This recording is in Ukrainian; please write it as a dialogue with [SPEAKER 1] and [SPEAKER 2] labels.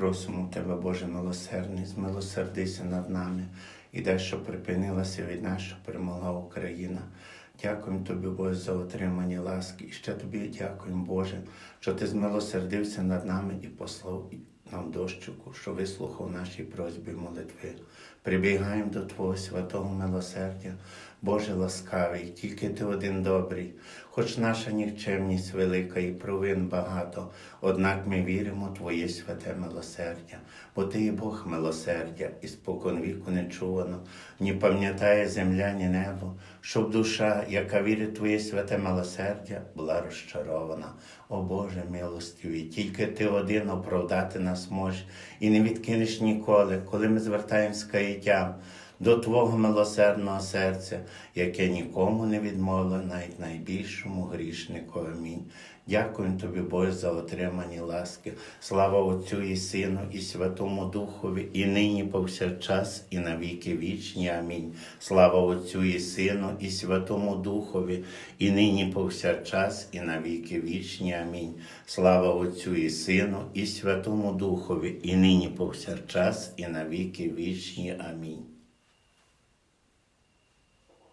[SPEAKER 1] Просимо Тебе, Боже милосердний, змилосердися над нами і дай, щоб припинилася війна, щоб перемогла Україна. Дякуємо Тобі, Боже, за отримані ласки. І ще Тобі дякуємо, Боже, що Ти змилосердився над нами і послав нам дощику, що вислухав наші просьби молитви. Прибігаємо до Твого святого милосердя, Боже ласкавий, тільки Ти один добрий, хоч наша нікчемність велика і провин багато, однак ми віримо в Твоє святе милосердя, бо Ти є Бог милосердя, і спокон віку не чувано, ні пам'ятає земля, ні небо, щоб душа, яка вірить в Твоє святе милосердя, була розчарована. О Боже милостивий, тільки Ти один оправдати нас можеш і не відкинеш ніколи, коли ми звертаємось каяттям до Твого милосердного серця, яке нікому не відмовило, навіть найбільшому грішнику. Амінь. Дякуємо Тобі, Боже, за отримані ласки. Слава Отцю і Сину, і Святому Духові, і нині повсякчас, і на віки вічні. Амінь. Слава Отцю і Сину, і Святому Духові, і нині повсякчас, і на віки вічні. Амінь. Слава Отцю і Сину, і Святому Духові, і нині повсякчас, і на віки вічні. Амінь.